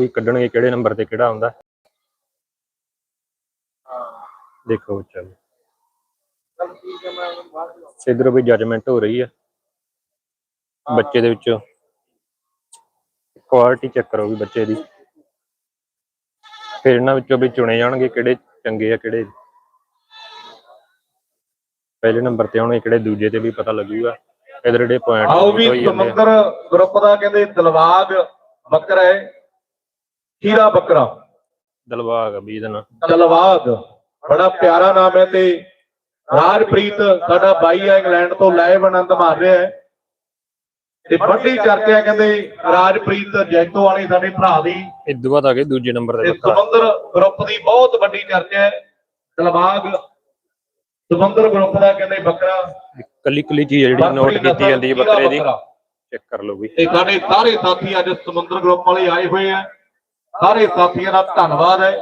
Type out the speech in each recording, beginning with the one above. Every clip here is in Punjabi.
ਵੀ ਕੱਢਣਗੇ ਕਿਹੜੇ ਨੰਬਰ ਤੇ ਕਿਹੜਾ ਆਉਂਦਾ। ਦੇਖੋ ਬੱਚਾ ਇਧਰ ਵੀ ਜੱਜਮੈਂਟ ਹੋ ਰਹੀ ਹੈ ਬੱਚੇ ਦੇ ਵਿੱਚ। ਕੁਆਲਿਟੀ ਚੈੱਕ ਕਰੋ ਵੀ ਬੱਚੇ ਦੀ। ਫਿਰ ਇਹਨਾਂ ਵਿੱਚੋਂ ਵੀ ਚੁਣੇ ਜਾਣਗੇ ਕਿਹੜੇ ਚੰਗੇ ਆ ਕਿਹੜੇ ਪਹਿਲੇ ਨੰਬਰ ਤੇ ਆਉਣੇ ਕਿਹੜੇ ਦੂਜੇ ਤੇ ਵੀ ਪਤਾ ਲੱਗੂਗਾ। ਇਧਰ ਜਿਹੜੇ ਪੁਆਇੰਟ ਆਓ ਵੀ ਆ। ਸਮੁੰਦਰ ਗਰੁੱਪ ਦਾ ਕਹਿੰਦੇ ਦਿਲਬਾਗ ਬੱਕਰਾ ਹੈ। ਹੀਰਾ ਬੱਕਰਾ। ਦਲਵਾਗ ਆ ਇਹਦਾ ਨਾਂ। ਦਿਲਬਾਗ ਬੜਾ ਪਿਆਰਾ ਨਾਮ ਹੈ ਤੇ ਰਾਜਪ੍ਰੀਤ ਸਾਡਾ ਬਾਈ ਹੈ ਇੰਗਲੈਂਡ ਤੋਂ ਲਾਈਵ ਆਨੰਦ ਮਾਰ ਰਿਹਾ ਹੈ। ਤੇ ਵੱਡੀ ਚਰਚਾ ਕਹਿੰਦੇ ਰਾਜਪ੍ਰੀਤ ਜੈਤੋ ਵਾਲੀ ਸਾਡੇ ਭਰਾ ਦੀ। ਇਦੋਂ ਬਾਅਦ ਆ ਗਏ ਦੂਜੇ ਨੰਬਰ ਤੇ ਸਮੁੰਦਰ ਗਰੁੱਪ ਦੀ ਬਹੁਤ ਵੱਡੀ ਚਰਚਾ ਹੈ। ਦਿਲਬਾਗ ਸਮੁੰਦਰ ਗਰੁੱਪ ਦਾ ਕਹਿੰਦੇ ਬੱਕਰਾ। ਕੱਲੀ ਕੱਲੀ ਚੀਜ਼ ਜਿਹੜੀ ਨੋਟ ਕੀਤੀ ਜਾਂਦੀ ਹੈ ਬੱਕਰੇ ਦੀ। ਚੈੱਕ ਕਰ ਲਓ ਵੀ। ਤੇ ਸਾਡੇ ਸਾਰੇ ਸਾਥੀ ਅੱਜ ਸਮੁੰਦਰ ਗਰੁੱਪ ਵਾਲੇ ਆਏ ਹੋਏ ਆ। ਸਾਰੇ ਸਾਥੀਆਂ ਦਾ ਧੰਨਵਾਦ ਹੈ।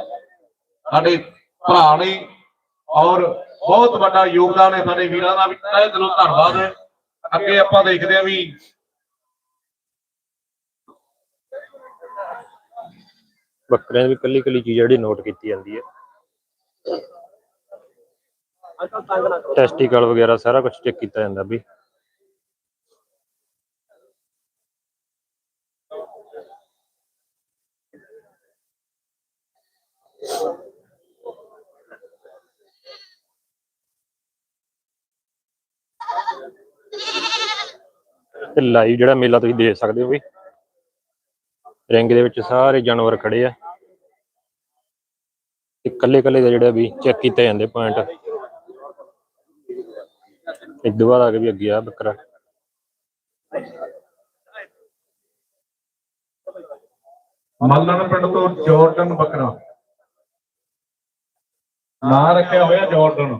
ਸਾਡੇ ਭਰਾ ਨੇ ਔਰ ਬਹੁਤ ਵੱਡਾ ਯੋਗਦਾਨ ਹੈ ਸਾਡੇ ਵੀਰਾਂ ਦਾ ਵੀ। ਤਹਿ ਦਿਲੋਂ ਧੰਨਵਾਦ ਹੈ। ਅੱਗੇ ਆਪਾਂ ਦੇਖਦੇ ਹਾਂ ਵੀ ਬੱਕਰਿਆਂ ਦੀ ਵੀ ਕੱਲੀ ਕੱਲੀ ਚੀਜ਼ ਜਿਹੜੀ ਨੋਟ ਕੀਤੀ ਜਾਂਦੀ ਹੈ। ਟੈਸਟੀਕਲ ਵਗੈਰਾ ਸਾਰਾ ਕੁਝ ਚੈੱਕ ਕੀਤਾ ਜਾਂਦਾ ਵੀ। ਤੇ ਲਾਈਵ ਜਿਹੜਾ ਮੇਲਾ ਤੁਸੀਂ ਦੇਖ ਸਕਦੇ ਹੋ ਵੀ। ਰਿੰਗ ਦੇ ਵਿੱਚ ਸਾਰੇ ਜਾਨਵਰ ਖੜੇ ਆ। ਤੇ ਕੱਲੇ ਕੱਲੇ ਦਾ ਜਿਹੜਾ ਵੀ ਚੈੱਕ ਕੀਤੇ ਜਾਂਦੇ ਪੁਆਇੰਟ। ਇੱਕ ਦੋ ਆ ਕੇ ਵੀ ਅੱਗੇ ਆ, ਬੱਕਰਾ। ਮੱਲਣ ਪਿੰਡ ਤੋਂ ਜਾਰਡਨ ਬੱਕਰਾ। ਨਾਂ ਰੱਖਿਆ ਹੋਇਆ ਜਾਰਡਨ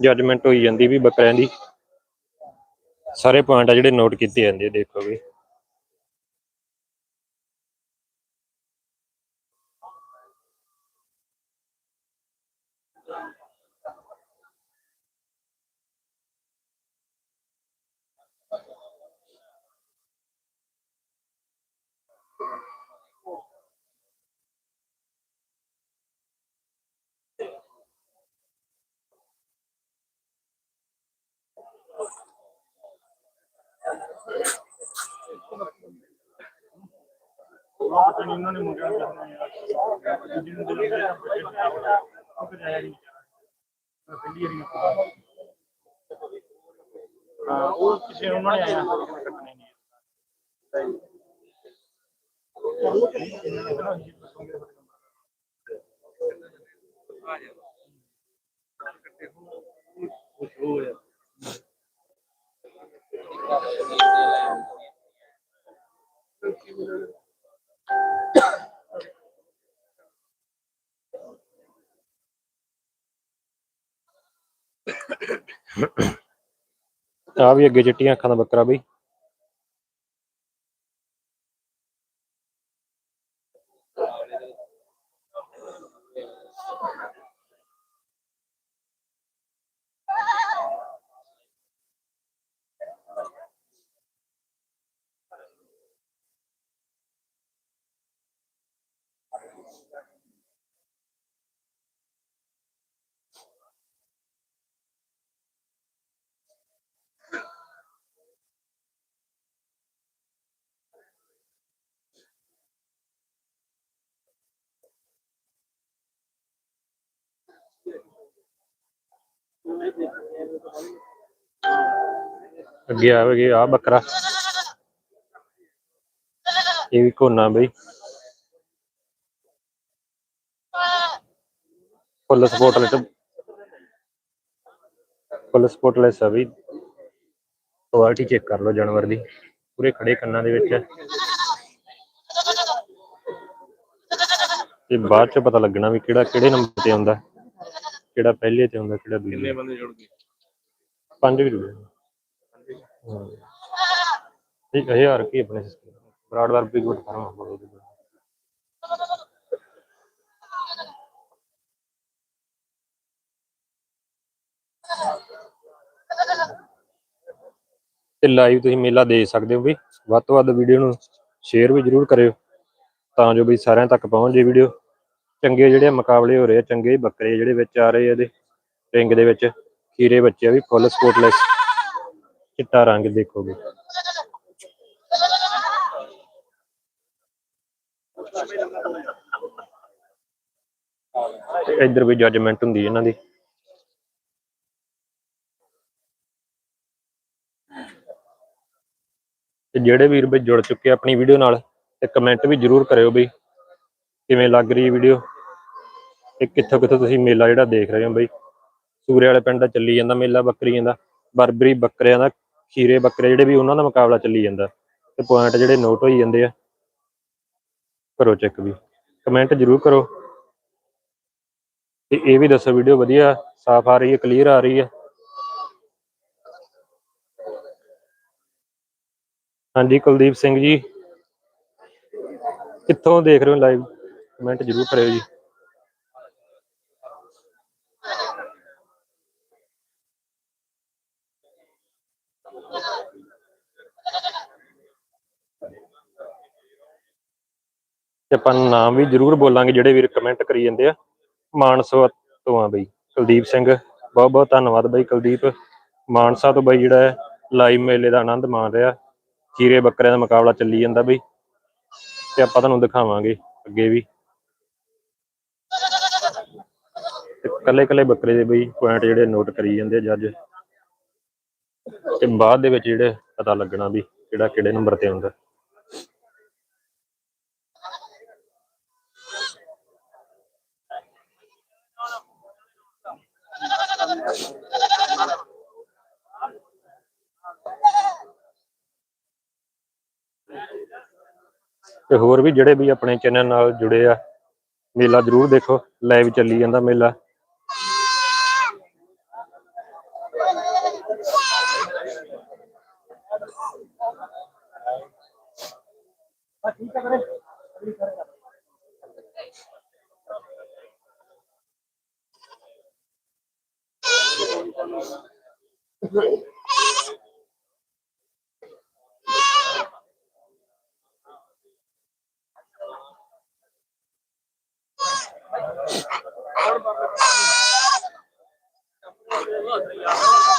ਜਜਮੈਂਟ ਹੋਈ ਜਾਂਦੀ ਵੀ ਬੱਕਰਿਆਂ ਦੀ। ਸਾਰੇ ਪੁਆਇੰਟ ਆ ਜਿਹੜੇ ਨੋਟ ਕੀਤੇ ਜਾਂਦੇ ਆ, ਦੇਖੋ ਵੀ। ਇਹਨਾਂ ਨੇ ਮੁੰਡਿਆਂ ਨੂੰ ਦੱਸਣਾ ਯਾਰ ਜਿਹਨੂੰ ਦੇ ਦੇ ਉਹ ਫਿਰ ਜਾਇਆ ਨਹੀਂ ਪਹਿਲੀ ਵਾਰੀ ਹਾਂ ਉਹ ਕਿਸੇ ਉਹਨਾਂ ਨੇ ਆਇਆ ਕੱਟਣੇ ਨਹੀਂ ਆ ਵੀ ਅੱਗੇ ਚਿੱਟੀਆਂ ਅੱਖਾਂ ਦਾ ਬੱਕਰਾ ਬਈ। ਅੱਗੇ ਆਵੇਗੇ ਆ ਬੱਕਰਾ। ਇਹ ਵੀ ਕੋਨਾ ਬਈ। ਫੁੱਲ ਸਪੋਰਟਲੈਸ ਫੁੱਲ ਸਪੋਰਟਲੈਸ ਆ ਬਈ ਕੁਆਲਿਟੀ ਚੈੱਕ ਕਰ ਲਓ ਜਾਨਵਰ ਦੀ। ਪੂਰੇ ਖੜੇ ਕੰਨਾਂ ਦੇ ਵਿੱਚ। ਤੇ ਬਾਅਦ ਚ ਪਤਾ ਲੱਗਣਾ ਵੀ ਕਿਹੜਾ ਕਿਹੜੇ ਨੰਬਰ ਤੇ ਆਉਂਦਾ। ਕਿਹੜਾ ਪਹਿਲੇ ਤੇ ਆਉਂਦਾ ਕਿਹੜਾ ਦੂਜੇ। ਬੰਦੇ ਜੁੜ ਗਏ? ਪੰਜ ਵੀ ਰੁਪਏ ਹਾਂ ਠੀਕ ਹੈ। ਯਾਰ ਕੀ ਆਪਣੇ ਸਿਸਟਮ ਬਰਾਡ ਵਾਰ ਵੀ ਗੁੱਟ ਫਾਰਮ ਬੋਲੋ ਤੇ ਲਾਈਵ ਤੁਸੀਂ ਮੇਲਾ ਦੇ ਸਕਦੇ ਹੋ ਵੀ। ਵੱਧ ਤੋਂ ਵੱਧ ਵੀਡੀਓ ਨੂੰ ਸ਼ੇਅਰ ਵੀ ਜਰੂਰ ਕਰਿਓ, ਤਾਂ ਜੋ ਵੀ ਸਾਰਿਆਂ ਤੱਕ ਪਹੁੰਚ ਜੇ ਵੀਡੀਓ ਚੰਗੇ ਜਿਹੜੇ ਮੁਕਾਬਲੇ ਹੋ ਰਹੇ ਆ, ਚੰਗੇ ਬੱਕਰੇ ਜਿਹੜੇ ਵਿੱਚ ਆ ਰਹੇ ਆ ਇਹਦੇ ਰਿੰਗ ਦੇ ਵਿੱਚ, ਖੀਰੇ ਬੱਚੇ ਵੀ ਫੁੱਲ ਸਪੋਰਟਲੈਸ ਚਿੱਟਾ ਰੰਗ ਦੇਖੋਗੇ। ਤੇ ਇੱਧਰ ਵੀ ਜੱਜਮੈਂਟ ਹੁੰਦੀ ਇਹਨਾਂ ਦੀ। ਤੇ ਜਿਹੜੇ ਵੀਰ ਬਈ ਜੁੜ ਚੁੱਕੇ ਆ ਆਪਣੀ ਵੀਡੀਓ ਨਾਲ, ਤੇ ਕਮੈਂਟ ਵੀ ਜਰੂਰ ਕਰਿਓ ਬਈ, ਕਿਵੇਂ ਲੱਗ ਰਹੀ ਵੀਡੀਓ? ਤੇ ਕਿੱਥੋਂ ਕਿੱਥੋਂ ਤੁਸੀਂ ਮੇਲਾ ਜਿਹੜਾ ਦੇਖ ਰਹੇ ਹੋ ਬਈ? ਸੂਰੇ ਵਾਲੇ ਪਿੰਡ ਦਾ ਚੱਲੀ ਜਾਂਦਾ ਮੇਲਾ ਬੱਕਰੀਆਂ ਦਾ, ਬਰਬਰੀ ਬੱਕਰਿਆਂ ਦਾ, ਖੀਰੇ ਬੱਕਰੇ ਜਿਹੜੇ ਵੀ ਉਹਨਾਂ ਦਾ ਮੁਕਾਬਲਾ ਚੱਲੀ ਜਾਂਦਾ, ਤੇ ਪੁਆਇੰਟ ਜਿਹੜੇ ਨੋਟ ਹੋਈ ਜਾਂਦੇ ਆ। ਕਰੋ ਚੈੱਕ ਵੀ ਕਮੈਂਟ ਜਰੂਰ ਕਰੋ। ਤੇ ਇਹ ਵੀ ਦੱਸੋ ਵੀਡੀਓ ਵਧੀਆ, ਸਾਫ਼ ਆ ਰਹੀ ਹੈ ਕਲੀਅਰ ਆ ਰਹੀ ਹੈ। ਹਾਂਜੀ, ਕੁਲਦੀਪ ਸਿੰਘ ਜੀ। ਕਿੱਥੋਂ ਦੇਖ ਰਹੇ ਹੋ ਲਾਈਵ ਕਮੈਂਟ ਜਰੂਰ ਕਰਿਓ ਜੀ। ਤੇ ਆਪਾਂ ਨਾਮ ਵੀ ਜਰੂਰ ਬੋਲਾਂਗੇ, ਜਿਹੜੇ ਵੀਰ ਕਮੈਂਟ ਕਰੀ ਜਾਂਦੇ ਆ। ਮਾਨਸਾ ਤੋਂ ਆ ਬਈ, ਕੁਲਦੀਪ ਸਿੰਘ। ਬਹੁਤ ਬਹੁਤ ਧੰਨਵਾਦ ਬਈ ਕੁਲਦੀਪ। ਮਾਨਸਾ ਤੋਂ ਬਈ ਜਿਹੜਾ ਹੈ ਲਾਈਵ ਮੇਲੇ ਦਾ ਆਨੰਦ ਮਾਣ ਰਿਹਾ। ਖੀਰੇ ਬੱਕਰਿਆਂ ਦਾ ਮੁਕਾਬਲਾ ਚੱਲੀ ਜਾਂਦਾ ਬਈ, ਤੇ ਆਪਾਂ ਤੁਹਾਨੂੰ ਦਿਖਾਵਾਂਗੇ ਅੱਗੇ ਵੀ। ਤੇ ਕੱਲੇ ਕੱਲੇ ਬੱਕਰੇ ਦੇ ਬਈ ਪੁਆਇੰਟ ਜਿਹੜੇ ਨੋਟ ਕਰੀ ਜਾਂਦੇ ਆ ਜੱਜ ਤੇ ਬਾਅਦ ਦੇ ਵਿੱਚ ਜਿਹੜੇ ਪਤਾ ਲੱਗਣਾ ਵੀ ਕਿਹੜਾ ਕਿਹੜੇ ਨੰਬਰ ਤੇ ਹੁੰਦਾ ਤੇ ਹੋਰ ਵੀ ਜਿਹੜੇ ਵੀ ਆਪਣੇ ਚੈਨਲ ਨਾਲ ਜੁੜੇ ਆ, ਮੇਲਾ ਜਰੂਰ ਦੇਖੋ ਲਾਈਵ ਚੱਲੀ ਜਾਂਦਾ ਮੇਲਾ।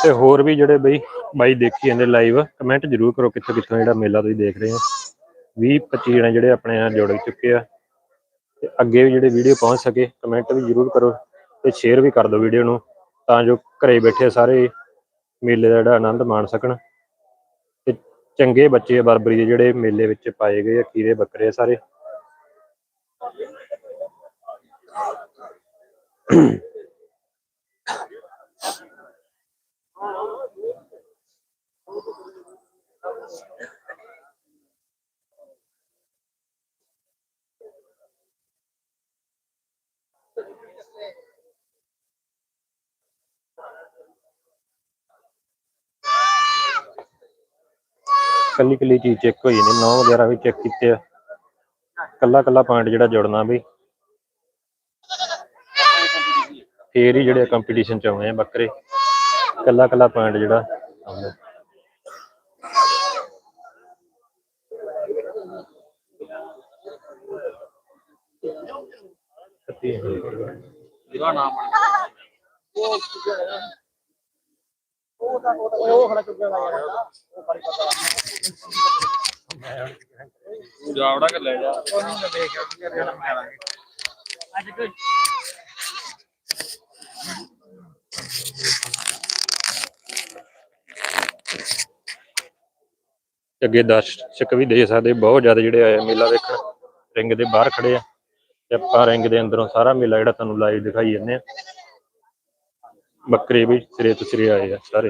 ਤੇ ਹੋਰ ਵੀ ਜਿਹੜੇ ਬਈ, ਬਾਈ ਦੇਖੀ ਜਾਂਦੇ ਲਾਈਵ ਕਮੈਂਟ ਜਰੂਰ ਕਰੋ ਕਿੱਥੋਂ ਕਿੱਥੋਂ ਜਿਹੜਾ ਮੇਲਾ ਤੁਸੀਂ ਦੇਖ ਰਹੇ ਹੋ। 20 25 ਜਣੇ ਜਿਹੜੇ ਆਪਣੇ ਨਾਲ ਜੁੜ ਚੁੱਕੇ ਆ। ਤੇ ਅੱਗੇ ਵੀ ਜਿਹੜੇ ਵੀਡੀਓ ਪਹੁੰਚ ਸਕੇ ਕਮੈਂਟ ਵੀ ਜਰੂਰ ਕਰੋ ਤੇ ਸ਼ੇਅਰ ਵੀ ਕਰ ਦਿਓ ਵੀਡੀਓ ਨੂੰ, ਤਾਂ ਜੋ ਘਰੇ ਬੈਠੇ ਸਾਰੇ ਮੇਲੇ ਦਾ ਜਿਹੜਾ ਆਨੰਦ ਮਾਣ ਸਕਣ। ਤੇ ਚੰਗੇ ਬੱਚੇ ਆ, ਬਰਬਰੀ ਦੇ ਜਿਹੜੇ ਮੇਲੇ ਵਿੱਚ ਪਾਏ ਗਏ ਆ, ਖੀਰੇ ਬੱਕਰੇ ਆ ਸਾਰੇ। ਕੱਲੀ ਕੱਲੀ ਚੀਜ਼ ਚੈੱਕ ਹੋਈ ਜਾਂਦੀ, ਨੌ ਵਗੈਰਾ ਵੀ ਚੈੱਕ ਕੀਤੇ ਆ। ਕੱਲਾ ਕੱਲਾ ਪੁਆਇੰਟ ਜਿਹੜਾ ਜੁੜਨਾ ਵੀ। ਫੇਰ ਹੀ ਜਿਹੜੇ ਕੰਪੀਟੀਸ਼ਨ ਚ ਆਉਣੇ ਆ ਬੱਕਰੇ। ਕੱਲਾ ਕੱਲਾ ਪੁਆਇੰਟ ਜਿਹੜਾ ਆਉਂਦਾ। ਜਿਹੜਾ ਨਾਮ ਜਾਵੜਾ ਕਰ ਲੈ ਜਾ ਤੇ ਅੱਗੇ ਦਰਸ਼ਕ ਵੀ ਦੇ ਸਕਦੇ, ਬਹੁਤ ਜ਼ਿਆਦਾ ਜਿਹੜੇ ਆਏ ਆ ਮੇਲਾ ਵੇਖਣ, ਰਿੰਗ ਦੇ ਬਾਹਰ ਖੜੇ ਆ, ਤੇ ਆਪਾਂ ਰਿੰਗ ਦੇ ਅੰਦਰੋਂ ਸਾਰਾ ਮੇਲਾ ਜਿਹੜਾ ਤੁਹਾਨੂੰ ਲਾਈਵ ਦਿਖਾਈ ਜਾਂਦੇ ਆ। ਬੱਕਰੇ ਵੀ ਸਿਰੇ ਤੋਂ ਸਿਰੇ ਆਏ ਆ ਸਾਰੇ।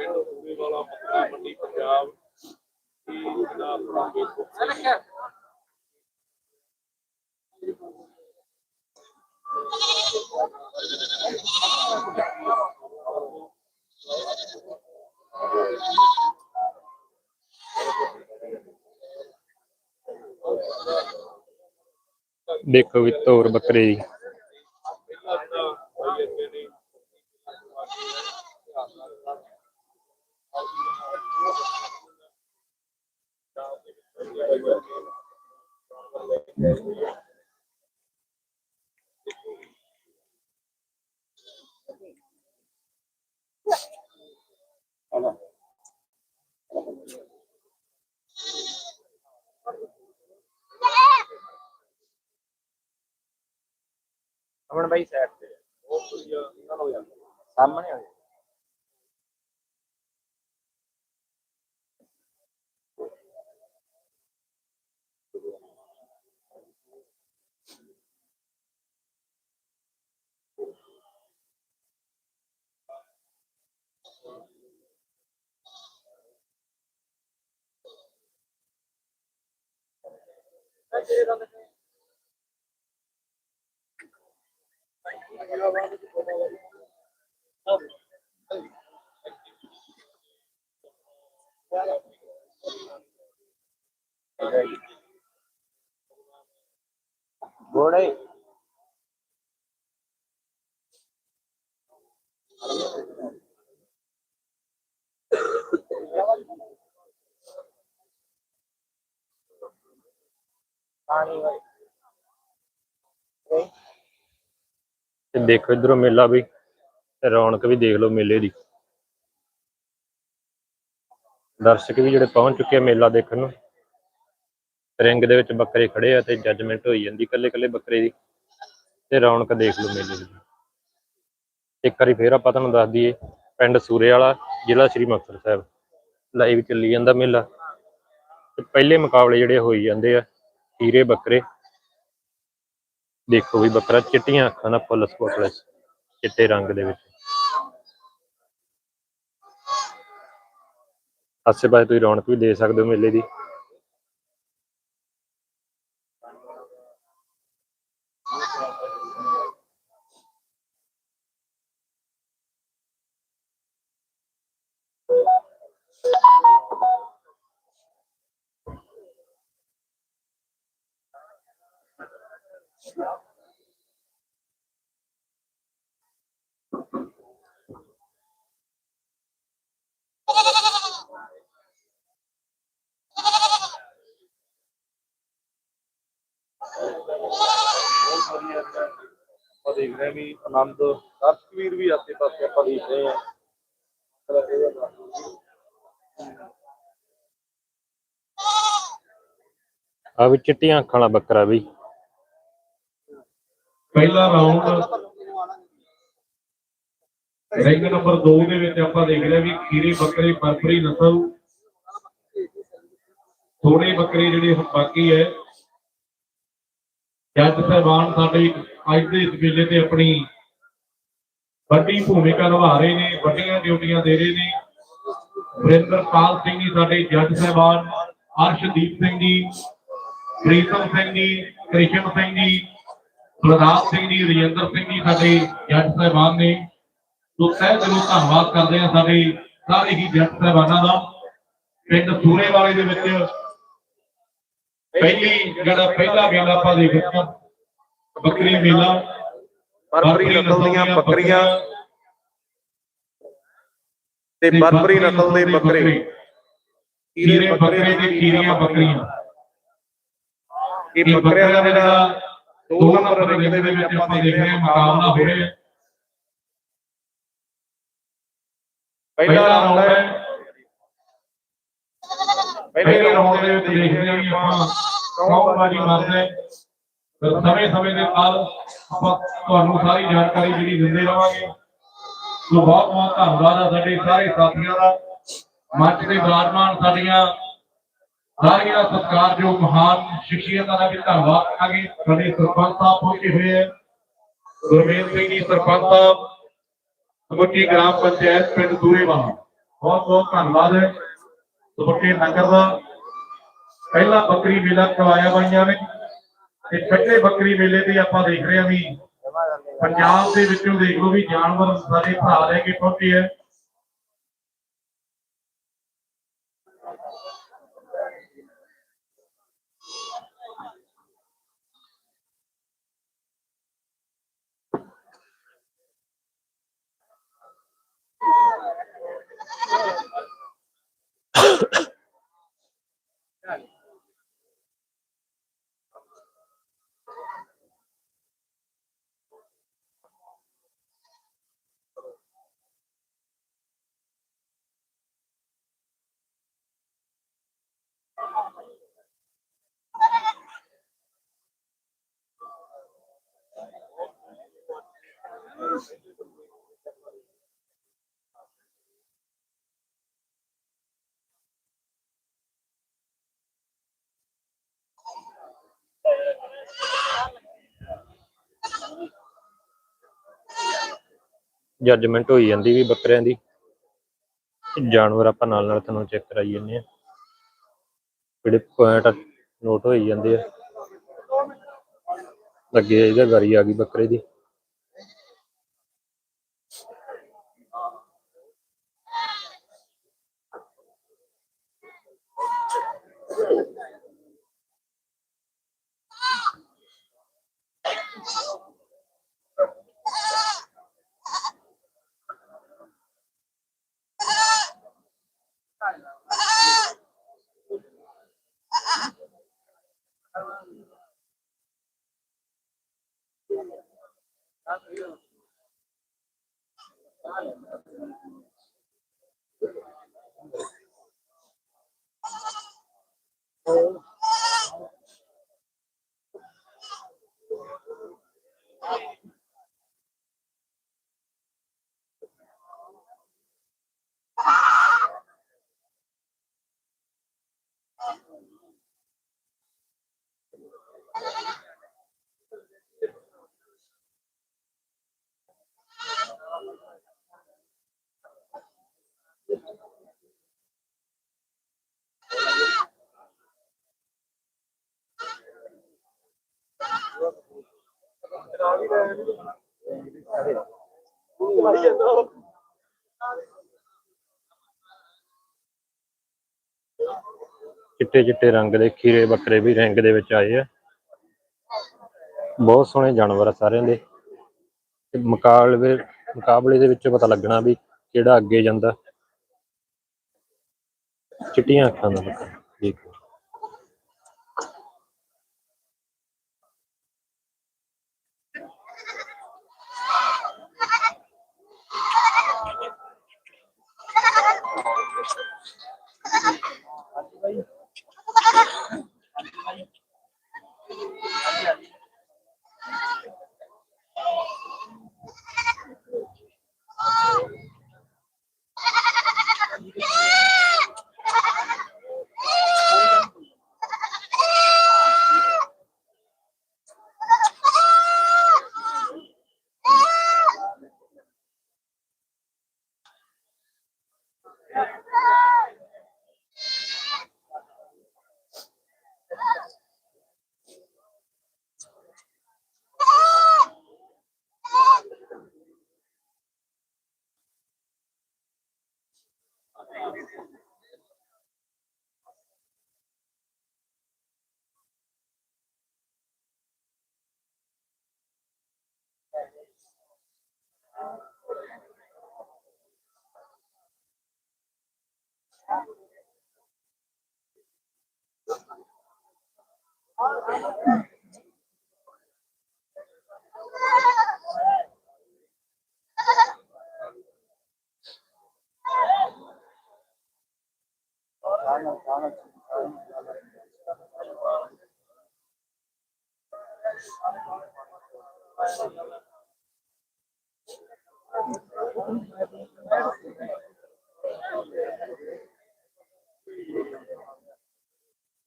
ਖਰਖਰਾ ਲਿਆ ਵਾਲਾ ਖਰਖਰਾ ਚਿੱਟੀਆਂ ਅੱਖਾਂ ਦੇ ਦੂਜੇ ਵੀ ਦੇਖੋ ਵੀ ਤੋਰ ਬੱਕਰੇ। aquí donde ਪਾਣੀ ਵਾਲੀ। ਤੇ ਦੇਖੋ ਇਧਰੋਂ ਮੇਲਾ ਵੀ, ਤੇ ਰੌਣਕ ਵੀ ਦੇਖ ਲਓ ਮੇਲੇ ਦੀ। ਦਰਸ਼ਕ ਵੀ ਜਿਹੜੇ ਪਹੁੰਚ ਚੁੱਕੇ ਆ ਮੇਲਾ ਦੇਖਣ ਨੂੰ, ਰਿੰਗ ਦੇ ਵਿੱਚ ਬੱਕਰੇ ਖੜੇ ਆ ਤੇ ਜੱਜਮੈਂਟ ਹੋਈ ਜਾਂਦੀ ਕੱਲੇ ਕੱਲੇ ਬੱਕਰੇ ਦੀ। ਤੇ ਰੌਣਕ ਦੇਖ ਲਓ ਮੇਲੇ ਦੀ। ਇੱਕ ਵਾਰੀ ਫੇਰ ਆਪਾਂ ਤੁਹਾਨੂੰ ਦੱਸ ਦਈਏ, ਪਿੰਡ ਸੂਰੇ ਵਾਲਾ ਜ਼ਿਲ੍ਹਾ ਸ੍ਰੀ ਮੁਕਤਸਰ ਸਾਹਿਬ। ਲਾਈਵ ਚੱਲੀ ਜਾਂਦਾ ਮੇਲਾ। ਤੇ ਪਹਿਲੇ ਮੁਕਾਬਲੇ ਜਿਹੜੇ ਹੋਈ ਜਾਂਦੇ ਆ ਹੀਰੇ ਬੱਕਰੇ। ਦੇਖੋ ਵੀ ਬੱਕਰਾ ਚਿੱਟੀਆਂ ਅੱਖਾਂ ਦਾ ਫੁੱਲ ਸਪੋਟਲੈਸ, ਚਿੱਟੇ ਰੰਗ ਦੇ ਵਿੱਚ। ਆਸੇ ਪਾਸੇ ਤੁਸੀਂ ਰੌਣਕ ਵੀ ਦੇ ਸਕਦੇ ਹੋ ਮੇਲੇ ਦੀ। ਆਪਾਂ ਦੇਖ ਰਹੇ ਹਾਂ ਵੀ ਆਨੰਦ ਦਰਸ਼ਕਵੀਰ ਵੀ ਆਸੇ ਪਾਸੇ ਆਪਾਂ ਦੇਖ ਰਹੇ ਹਾਂ ਆ ਵੀ ਚਿੱਟੀਆਂ ਅੱਖਾਂ ਵਾਲਾ ਬੱਕਰਾ ਵੀ ਪਹਿਲਾ ਰਾਉਂਡ ਰਿੰਗ ਨੰਬਰ 2 ਦੇ ਵਿੱਚ ਆਪਾਂ ਦੇਖ ਰਹੇ ਹਾਂ ਵੀ ਖੀਰੇ ਬੱਕਰੇ, ਬਰਬਰੀ, ਨਸਲ। ਥੋੜੇ ਬੱਕਰੇ ਜਿਹੜੇ ਬਾਕੀ ਹੈ। ਜੱਜ ਸਾਹਿਬਾਨ ਸਾਡੇ ਅੱਜ ਦੇ ਇਸ ਵੇਲੇ ਤੇ ਆਪਣੀ ਵੱਡੀ ਭੂਮਿਕਾ ਨਿਭਾ ਰਹੇ ਨੇ, ਵੱਡੀਆਂ ਡਿਊਟੀਆਂ ਦੇ ਰਹੇ ਨੇ। ਵਰਿੰਦਰਪਾਲ ਸਿੰਘ ਜੀ, ਸਾਡੇ ਜੱਜ ਸਾਹਿਬਾਨ, ਅਰਸ਼ਦੀਪ ਸਿੰਘ ਜੀ, ਪ੍ਰੀਤਮ ਸਿੰਘ ਜੀ, ਕ੍ਰਿਸ਼ਨ ਸਿੰਘ ਜੀ ਬਲਰਾਜ ਸਿੰਘ ਜੀ ਰਜਿੰਦਰ ਸਿੰਘ ਜੀ ਸਾਡੇ ਜੱਜ ਸਾਹਿਬਾਨ ਨੇ। ਸੋ ਤਹਿ ਦਿਲੋਂ ਧੰਨਵਾਦ ਕਰਦੇ ਹਾਂ ਸਾਡੇ ਸਾਰੇ ਹੀ ਜੱਟ ਸਾਹਿਬਾਨਾਂ ਦਾ। ਪਿੰਡ ਸੂਰੇ ਵਾਲੇ ਦੇ ਵਿੱਚ ਪਹਿਲੀ ਜਿਹੜਾ ਪਹਿਲਾ ਮੇਲਾ ਆਪਾਂ ਦੇਖਦੇ ਹਾਂ ਬੱਕਰੀ ਮੇਲਾ। ਬਰਬਰੀ ਨਸਲ ਦੀਆਂ ਬੱਕਰੀਆਂ ਤੇ ਬਰਬਰੀ ਨਸਲ ਦੇ ਬੱਕਰੇ। ਕੀਰੇ ਬੱਕਰੇ ਤੇ ਕੀਰੀਆਂ ਬੱਕਰੀਆਂ। ਇਹ ਬੱਕਰਿਆਂ ਦਾ ਜਿਹੜਾ ਦੋ ਨੰਬਰ ਰਿੰਗ ਦੇ ਵਿੱਚ ਆਪਾਂ ਦੇਖ ਰਹੇ ਹਾਂ ਮੁਕਾਬਲਾ ਹੋ ਰਿਹਾ ਹੈ ਪਹਿਲਾ ਰਾਉਂਡ ਹੈ ਪਹਿਲੇ ਰਾਉਂਡ ਦੇ ਵਿੱਚ ਦੇਖਦੇ ਹਾਂ ਵੀ ਆਪਾਂ ਕੌਣ ਬਾਜੀ ਮਾਰਦਾ ਹੈ ਫਿਰ ਸਮੇਂ ਸਮੇਂ ਦੇ ਨਾਲ ਆਪਾਂ ਤੁਹਾਨੂੰ ਸਾਰੀ ਜਾਣਕਾਰੀ ਜਿਹੜੀ ਦਿੰਦੇ ਰਵਾਂਗੇ ਸੋ ਬਹੁਤ ਬਹੁਤ ਧੰਨਵਾਦ ਆ ਸਾਡੇ ਸਾਰੇ ਸਾਥੀਆਂ ਦਾ ਮੰਚ ਤੇ ਵਿਰਾਜਮਾਨ ਸਾਡੀਆਂ ਸਾਰੀਆਂ ਸਤਿਕਾਰਯੋਗ ਮਹਾਨ ਸ਼ਖਸੀਅਤਾਂ ਦਾ ਵੀ ਧੰਨਵਾਦ ਕਰਾਂਗੇ। ਸਾਡੇ ਸਰਪੰਚ ਸਾਹਿਬ ਪਹੁੰਚੇ ਹੋਏ ਹੈ। ਗੁਰਮੇਲ ਸਿੰਘ ਜੀ, ਸਰਪੰਚ ਸਾਹਿਬ, ਸਮੁੱਚੀ ਗ੍ਰਾਮ ਪੰਚਾਇਤ ਪਿੰਡ ਦੂਰੇਵਾਲਾ। ਬਹੁਤ ਬਹੁਤ ਧੰਨਵਾਦ ਹੈ। ਸਮੁੱਚੇ ਨਗਰ ਦਾ ਪਹਿਲਾ ਬੱਕਰੀ ਮੇਲਾ ਕਰਵਾਇਆ ਬਾਈਆਂ ਨੇ। ਤੇ ਛੱਡੇ ਬੱਕਰੀ ਮੇਲੇ ਤੇ ਆਪਾਂ ਦੇਖ ਰਹੇ ਹਾਂ ਵੀ ਪੰਜਾਬ ਦੇ ਵਿੱਚੋਂ ਦੇਖ ਲਓ ਵੀ ਜਾਨਵਰ ਸਾਡੇ ਭਰਾ ਲੈ ਕੇ ਪਹੁੰਚੇ ਹੈ। ਜੱਜਮੈਂਟ ਹੋਈ ਜਾਂਦੀ ਵੀ ਬੱਕਰਿਆਂ ਦੀ। ਜਾਨਵਰ ਆਪਾਂ ਨਾਲ ਨਾਲ ਤੁਹਾਨੂੰ ਚੈੱਕ ਕਰਾਈ ਜਾਂਦੇ ਆ। ਜਿਹੜੇ ਪੁਆਇੰਟ ਨੋਟ ਹੋਈ ਜਾਂਦੇ ਆ। ਲੱਗੇ ਇਹਦਾ ਗਰੀ ਆ ਗਈ ਬੱਕਰੇ ਦੀ। ਚਿੱਟੇ ਚਿੱਟੇ ਰੰਗ ਦੇ, ਖੀਰੇ ਬੱਕਰੇ ਵੀ ਰਿੰਗ ਦੇ ਵਿੱਚ ਆਏ ਆ। ਬਹੁਤ ਸੋਹਣੇ ਜਾਨਵਰ ਆ ਸਾਰਿਆਂ ਦੇ। ਤੇ ਮੁਕਾਬਲੇ ਮੁਕਾਬਲੇ ਦੇ ਵਿੱਚ ਪਤਾ ਲੱਗਣਾ ਵੀ ਕਿਹੜਾ ਅੱਗੇ ਜਾਂਦਾ। ਚਿੱਟੀਆਂ ਅੱਖਾਂ ਦਾ ਬੱਕਰਾ ਠੀਕ ਹੈ।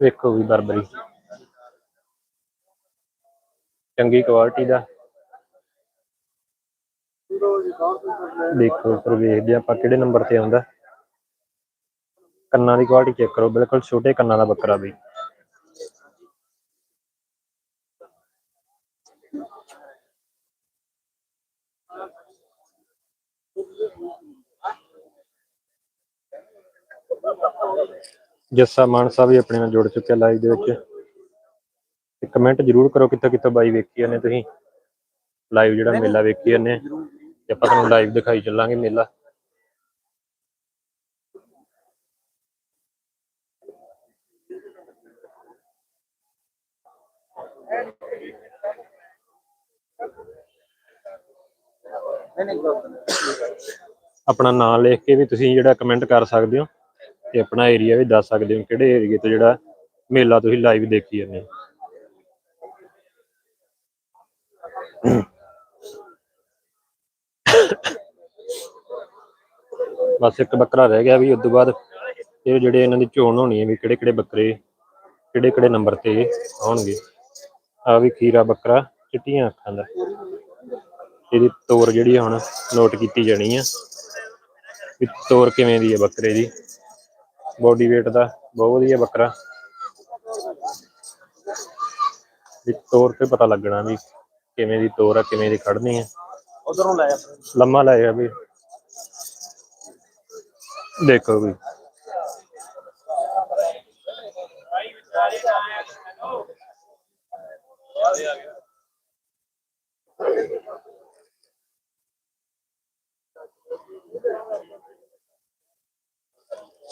ਵੇਖੋ ਵੀ ਬਰਬਰੀ। ਚੰਗੀ ਕੁਆਲਿਟੀ ਦਾ। ਦੇਖੋ ਫਿਰ ਵੇਖਦੇ ਆਪਾਂ ਕਿਹੜੇ ਨੰਬਰ ਤੇ ਆਉਂਦਾ। ਕੰਨਾਂ ਦੀ ਕੁਆਲਿਟੀ ਚੈੱਕ ਕਰੋ, ਬਿਲਕੁਲ ਛੋਟੇ ਕੰਨਾਂ ਦਾ ਬੱਕਰਾ ਵੀ। ਜੱਸਾ ਮਾਨਸਾ ਵੀ ਆਪਣੇ ਨਾਲ ਜੁੜ ਚੁੱਕਿਆ ਲਾਈਵ ਦੇ ਵਿੱਚ ਤੇ ਕਮੈਂਟ ਜਰੂਰ ਕਰੋ ਕਿੱਥੋਂ ਕਿੱਥੋਂ ਬਾਈ ਵੇਖੀ ਜਾਂਦੇ ਤੁਸੀਂ ਲਾਈਵ ਜਿਹੜਾ ਮੇਲਾ ਵੇਖੀ ਜਾਂਦੇ ਤੇ ਆਪਾਂ ਤੁਹਾਨੂੰ ਲਾਈਵ ਦਿਖਾਈ ਚੱਲਾਂਗੇ ਮੇਲਾ ਆਪਣਾ ਨਾਮ ਲਿਖ ਕੇ ਵੀ ਤੁਸੀਂ ਜਿਹੜਾ ਕਮੈਂਟ ਕਰ ਸਕਦੇ ਹੋ ਤੇ ਆਪਣਾ ਏਰੀਆ ਵੀ ਦੱਸ ਸਕਦੇ ਹੋ ਕਿਹੜੇ ਏਰੀਏ ਤੇ ਜਿਹੜਾ ਮੇਲਾ ਤੁਸੀਂ ਲਾਈਵ ਦੇਖੀ ਜਾਂਦੇ ਹੋ? ਬਸ ਇੱਕ ਬੱਕਰਾ ਰਹਿ ਗਿਆ ਵੀ, ਉਸ ਤੋਂ ਬਾਅਦ ਇਹ ਜਿਹੜੇ ਇਹਨਾਂ ਦੀ ਚੋਣ ਹੋਣੀ ਹੈ ਵੀ ਕਿਹੜੇ ਕਿਹੜੇ ਬੱਕਰੇ, ਕਿਹੜੇ ਕਿਹੜੇ ਨੰਬਰ ਤੇ ਆਉਣਗੇ। ਆ ਵੀ ਖੀਰਾ ਬੱਕਰਾ, ਚਿੱਟੀਆਂ ਅੱਖਾਂ ਦਾ। ਇਹਦੀ ਤੋਰ ਜਿਹੜੀ ਆ ਹੁਣ ਨੋਟ ਕੀਤੀ ਜਾਣੀ ਆ ਵੀ ਤੋਰ ਕਿਵੇਂ ਦੀ ਹੈ ਬੱਕਰੇ ਦੀ। ਬੋਡੀ weight ਦਾ ਬਹੁਤ ਵਧੀਆ ਬੱਕਰਾ। ਵੀ ਤੋਰ ਤੇ ਪਤਾ ਲੱਗਣਾ ਵੀ ਕਿਵੇਂ ਦੀ ਤੋਰ ਆ ਕਿਵੇਂ ਦੀ ਖੜਨੀ ਆ। ਉਧਰੋਂ ਲੈ ਆ। ਲੰਮਾ ਲੈ ਜਾ ਵੀ। ਦੇਖੋ ਵੀ।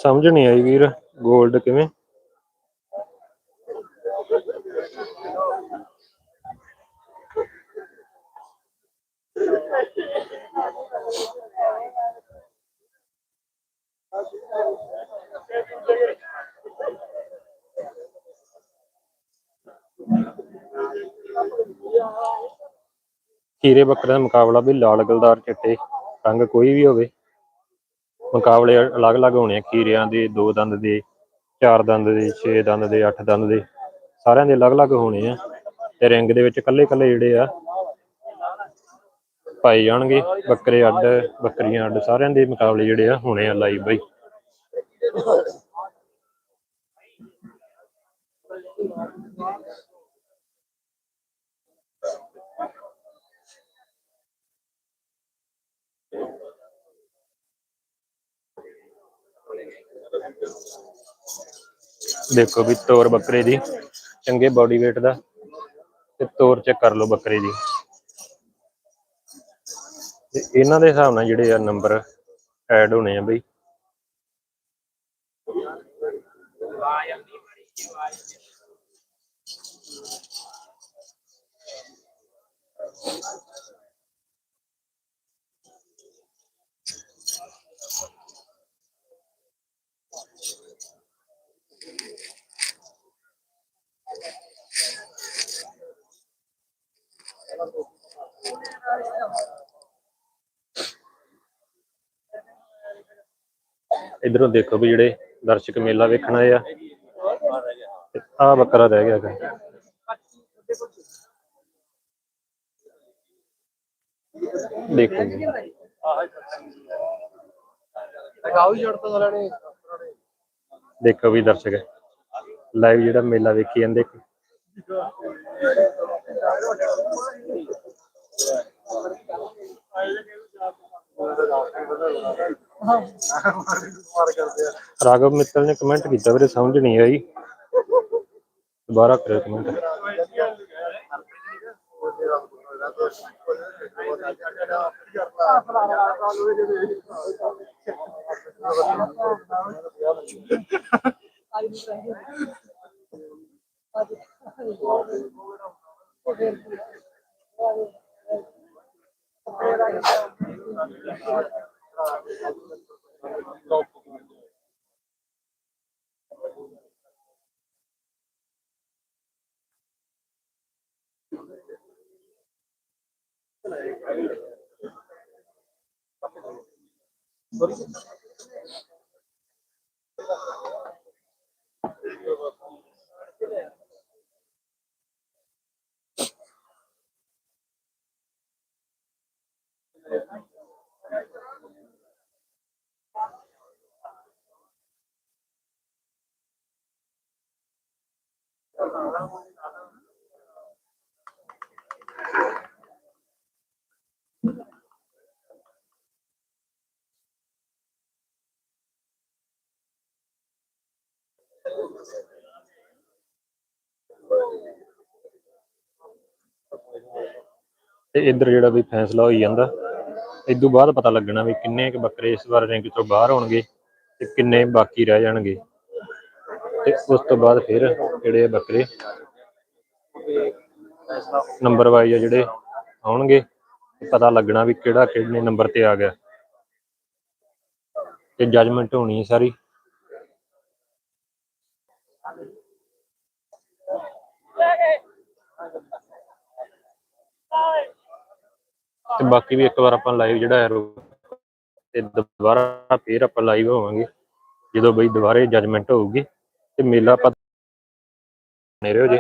ਸਮਝ ਨਹੀਂ ਆਈ ਵੀਰ 골ਡ ਕਿਵੇਂ? ਖੀਰੇ ਬੱਕਰੇ ਦਾ ਮੁਕਾਬਲਾ ਵੀ ਲਾਲ ਗਲਦਾਰ ਚਿੱਟੇ, ਰੰਗ ਕੋਈ ਵੀ ਹੋਵੇ। ਮੁਕਾਬਲੇ ਅਲੱਗ-ਅਲੱਗ ਹੋਣੇ ਆ, ਖੀਰਿਆਂ ਦੇ, ਦੋ ਦੰਦ ਦੇ, ਚਾਰ ਦੰਦ ਦੇ, ਛੇ ਦੰਦ ਦੇ, ਅੱਠ ਦੰਦ ਦੇ, ਸਾਰਿਆਂ ਦੇ ਅਲੱਗ-ਅਲੱਗ ਹੋਣੇ ਆ ਤੇ ਰਿੰਗ ਦੇ ਵਿੱਚ ਕੱਲੇ-ਕੱਲੇ ਜਿਹੜੇ ਆ ਪਾਏ ਜਾਣਗੇ, ਬੱਕਰੇ ਅੱਡ, ਬੱਕਰੀਆਂ ਅੱਡ, ਸਾਰਿਆਂ ਦੇ ਮੁਕਾਬਲੇ ਜਿਹੜੇ ਆ ਹੋਣੇ ਆ ਲਾਈਵ ਬਾਈ। ਦੇਖੋ ਵੀ ਤੋਰ ਬੱਕਰੇ ਦੀ, ਚੰਗੇ ਬਾਡੀ weight ਦਾ, ਤੇ ਤੋਰ ਚੈੱਕ ਕਰ ਲਓ ਬੱਕਰੇ ਦੀ। ਤੇ ਇਹਨਾਂ ਦੇ ਹਿਸਾਬ ਨਾਲ ਜਿਹੜੇ ਆ ਨੰਬਰ ਐਡ ਹੋਣੇ ਆ ਬਈ। ਇਧਰੋਂ ਦੇਖੋ ਵੀ ਜਿਹੜੇ ਦਰਸ਼ਕ ਮੇਲਾ ਵੇਖਣ ਆਏ ਆ ਆ ਬੱਕਰਾ ਰਹਿ ਗਿਆ ਹੈਗਾ ਦੇਖੋ ਜੀ। ਦਿਖਾਓ ਜੜ ਤੋਂ ਲੈਣੇ ਦੇਖੋ ਵੀ ਦਰਸ਼ਕ ਲਾਈਵ ਜਿਹੜਾ ਮੇਲਾ ਵੇਖੀ ਜਾਂਦੇ ਰਾਘਵ ਮਿੱਤਲ ਨੇ ਕਮੈਂਟ ਕੀਤਾ ਵੀਰੇ ਸਮਝ ਨਹੀਂ ਆਈ ਦੁਬਾਰਾ ਕਰਿਓ ਕਮੈਂਟ ਤੇ ਇੱਧਰ ਜਿਹੜਾ ਵੀ ਫੈਸਲਾ ਹੋਈ ਜਾਂਦਾ, ਇਸ ਬਾਅਦ ਪਤਾ ਲੱਗਣਾ ਵੀ ਕਿੰਨੇ ਕੁ ਬੱਕਰੇ ਇਸ ਵਾਰ ਰਿੰਗ ਤੋਂ ਬਾਹਰ ਹੋਣਗੇ ਤੇ ਕਿੰਨੇ ਬਾਕੀ ਰਹਿ ਜਾਣਗੇ। ਤੇ ਉਸ ਤੋਂ ਬਾਅਦ ਫਿਰ ਜਿਹੜੇ ਬੱਕਰੇ ਨੰਬਰ ਵਾਈਜ਼ ਆ ਜਿਹੜੇ ਆਉਣਗੇ, ਪਤਾ ਲੱਗਣਾ ਵੀ ਕਿਹੜਾ ਕਿਹੜੇ ਨੰਬਰ ਤੇ ਆ ਗਿਆ। ਤੇ ਜਜਮੈਂਟ ਹੋਣੀ ਸਾਰੀ। ਤੇ ਬਾਕੀ ਵੀ ਇੱਕ ਵਾਰ ਆਪਾਂ ਲਾਈਵ ਜਿਹੜਾ ਹੈ ਤੇ ਦੁਬਾਰਾ ਫੇਰ ਆਪਾਂ ਲਾਈਵ ਹੋਵਾਂਗੇ। ਜਦੋਂ ਬਈ ਦੁਬਾਰੇ ਜੱਜਮੈਂਟ ਹੋਊਗੀ ਤੇ ਮੇਲਾ ਆਪਾਂ ਬਣੇ ਰਹੋ ਜੀ।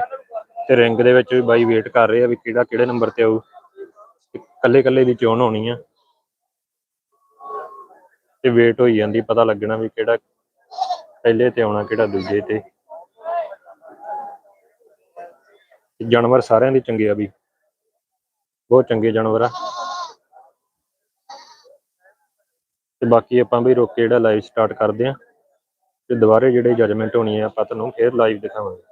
ਤੇ ਰਿੰਗ ਦੇ ਵਿੱਚ ਵੀ ਬਾਈ ਵੇਟ ਕਰ ਰਹੇ ਆ ਵੀ ਕਿਹੜਾ ਕਿਹੜੇ ਨੰਬਰ ਤੇ ਆਊ। ਤੇ ਕੱਲੇ ਕੱਲੇ ਦੀ ਚੋਣ ਹੋਣੀ ਆ। ਤੇ ਵੇਟ ਹੋਈ ਜਾਂਦੀ, ਪਤਾ ਲੱਗਣਾ ਵੀ ਕਿਹੜਾ ਪਹਿਲੇ ਤੇ ਆਉਣਾ, ਕਿਹੜਾ ਦੂਜੇ ਤੇ। ਜਾਨਵਰ ਸਾਰਿਆਂ ਦੇ ਚੰਗੇ ਆ ਵੀ। ਬਹੁਤ ਚੰਗੇ ਜਾਨਵਰ ਆ। ਤੇ ਬਾਕੀ ਆਪਾਂ ਵੀ ਰੋਕ ਕੇ ਜਿਹੜਾ ਲਾਈਵ ਸਟਾਰਟ ਕਰਦੇ ਆ। ਤੇ ਦੁਬਾਰੇ ਜਿਹੜੇ ਜਜਮੈਂਟ ਹੋਣੀ ਆ, ਆਪਾਂ ਤੁਹਾਨੂੰ ਫੇਰ ਲਾਈਵ ਦਿਖਾਵਾਂਗੇ।